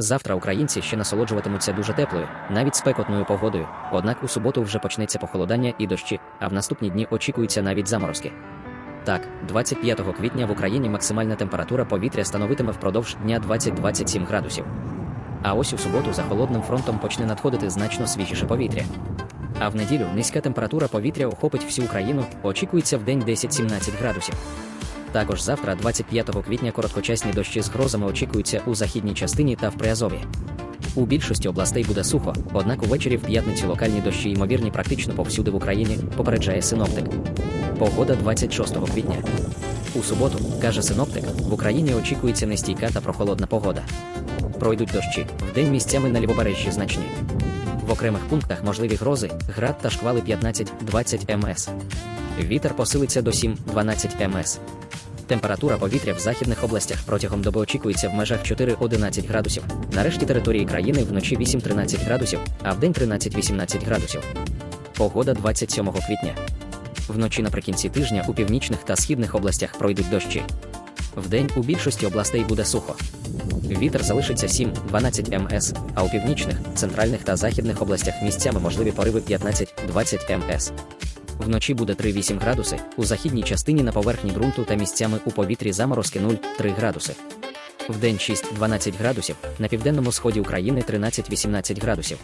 Завтра українці ще насолоджуватимуться дуже теплою, навіть спекотною погодою. Однак у суботу вже почнеться похолодання і дощі, а в наступні дні очікуються навіть заморозки. Так, 25 квітня в Україні максимальна температура повітря становитиме впродовж дня 20-27 градусів. А ось у суботу за холодним фронтом почне надходити значно свіжіше повітря. А в неділю низька температура повітря охопить всю Україну, очікується в день 10-17 градусів. Також завтра, 25 квітня, короткочасні дощі з грозами очікуються у західній частині та в Приазові. У більшості областей буде сухо, однак увечері в п'ятницю локальні дощі ймовірні практично повсюди в Україні, попереджає синоптик. Погода 26 квітня. У суботу, каже синоптик, в Україні очікується нестійка та прохолодна погода. Пройдуть дощі, вдень місцями на лівобережжі значні. В окремих пунктах можливі грози, град та шквали 15-20 МС. Вітер посилиться до 7-12 МС. Температура повітря в західних областях протягом доби очікується в межах 4-11 градусів. На решті території країни вночі 8-13 градусів, а вдень 13-18 градусів. Погода 27 квітня. Вночі наприкінці тижня у північних та східних областях пройдуть дощі. Вдень у більшості областей буде сухо. Вітер залишиться 7-12 МС, а у північних, центральних та західних областях місцями можливі пориви 15-20 МС. Вночі буде 3-8 градуси, у західній частині на поверхні ґрунту та місцями у повітрі заморозки 0-3 градуси. Вдень 6-12 градусів, на південному сході України 13-18 градусів.